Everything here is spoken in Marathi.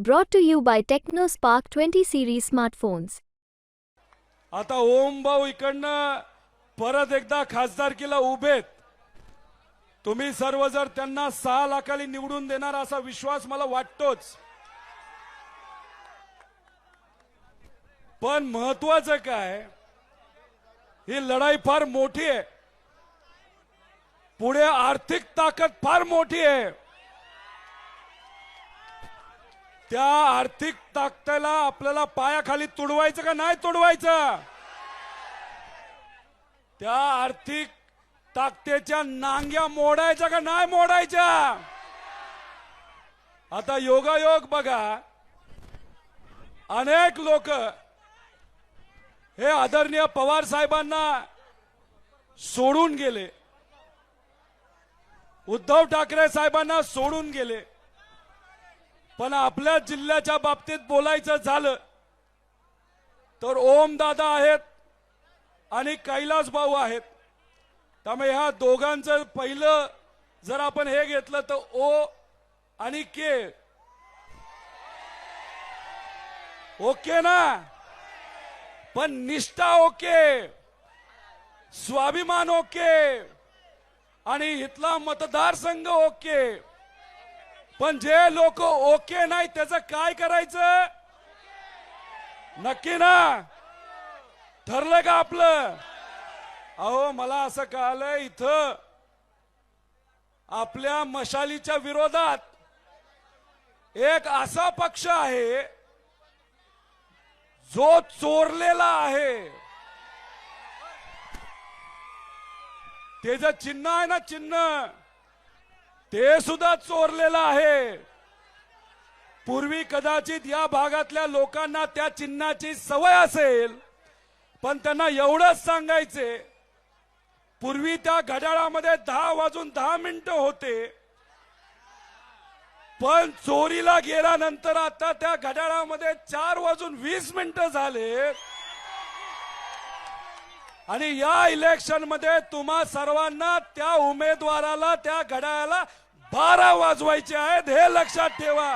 Brought to you by TechnoSpark 20 series smartphones. आता ओम भाऊ इकडनं परत एकदा खासदारकीला उभेत. तुम्ही सर्व जर त्यांना सहा लाखाली निवडून देणार असा विश्वास मला वाटतोच. पण महत्वाचं काय ही लढाई फार मोठी आहे. पुढे आर्थिक ताकद फार मोठी आहे. त्या आर्थिक ताकदीला आपल्याला पायाखाली तुडवायचं का नाही तुडवायचं? त्या आर्थिक ताकदीच्या नांग्या मोडायच्या का नाही मोडायच्या? आता योगायोग बघा. अनेक लोक हे आदरणीय पवार साहेबांना सोडून गेले. उद्धव ठाकरे साहेबांना सोडून गेले. पण आपल्या जिल्ह्याच्या बाबतीत बोलायचं झालं तर ओम दादा आहेत आणि कैलास भाऊ आहेत. त्यामुळे ह्या दोघांचं पहिलं जर आपण हे घेतलं तर ओ आणि के. ओके ना? पण निष्ठा ओके स्वाभिमान ओके आणि इथला मतदारसंघ ओके. पण जे लोक ओके नाही त्याचं काय करायचं? नक्की ना? ठरलं का आपलं? अहो मला असं कळालं इथं आपल्या मशालीच्या विरोधात एक असा पक्ष आहे जो चोरलेला आहे. त्याचं चिन्ह आहे ना चिन्ह ते सुद्धा चोरलेलं आहे. पूर्वी कदाचित या भागातल्या लोकांना त्या चिन्हाची सवय असेल पण त्यांना एवढंच सांगायचे पूर्वी त्या घड्याळामध्ये दहा वाजून दहा मिनिटं होते पण चोरीला गेल्यानंतर आता त्या घड्याळामध्ये चार वाजून वीस मिनिटं झाले आणि या इलेक्शनमध्ये तुम्हा सर्वांना त्या उमेदवाराला त्या घड्याळाला बारा वाजवायचे आहेत हे लक्षात ठेवा.